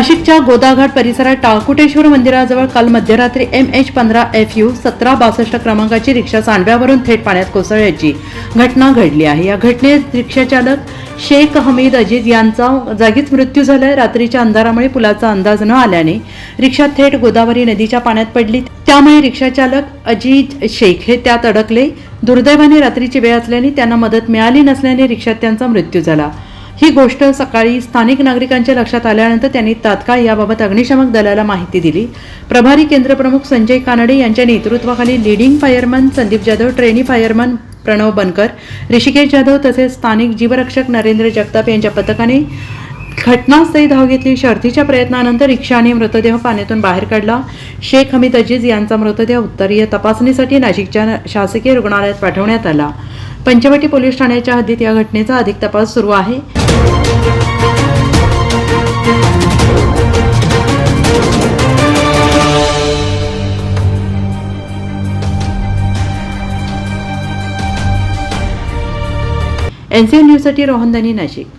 नाशिकच्या गोदाघाट परिसरात टाळकुटेश्वर मंदिराजवळ काल मध्यरात्री एम एच पंधरा एफ यू सतरा बासष्ट क्रमांकाची रिक्षा सांडव्यावरून थेट पाण्यात कोसळल्याची घटना घडली आहे. या घटनेत रिक्षाचालक शेख हमीद अजीज यांचा जागीच मृत्यू झालाय. रात्रीच्या अंधारामुळे पुलाचा अंदाज न आल्याने रिक्षा थेट गोदावरी नदीच्या पाण्यात पडली. त्यामुळे रिक्षाचालक अजीज शेख हे त्यात अडकले. दुर्दैवाने रात्रीची वेळ असल्याने त्यांना मदत मिळाली नसल्याने रिक्षात त्यांचा मृत्यू झाला. ही गोष्ट सकाळी स्थानिक नागरिकांच्या लक्षात आल्यानंतर त्यांनी तात्काळ याबाबत अग्निशमक दलाला माहिती दिली. प्रभारी केंद्रप्रमुख संजय कानडे यांच्या नेतृत्वाखाली leading fireman Sandeep Jadhav trainee fireman Pranav Bankar Hrishikesh Jadhav तसेच स्थानिक जीवरक्षक नरेंद्र जगताप यांच्या पथकाने घटनास्थळी धाव घेतली. शर्थीच्या प्रयत्नानंतर रिक्षाने मृतदेह पाण्यातून बाहेर काढला. शेख हमीद अजीज यांचा मृतदेह उत्तरीय तपासणीसाठी नाशिकच्या शासकीय रुग्णालयात पाठवण्यात आला. पंचवटी पोलीस ठाण्याच्या हद्दीत या घटनेचा अधिक तपास सुरू आहे. एनसीएन न्यूजसाठी रोहन दानी नाशिक.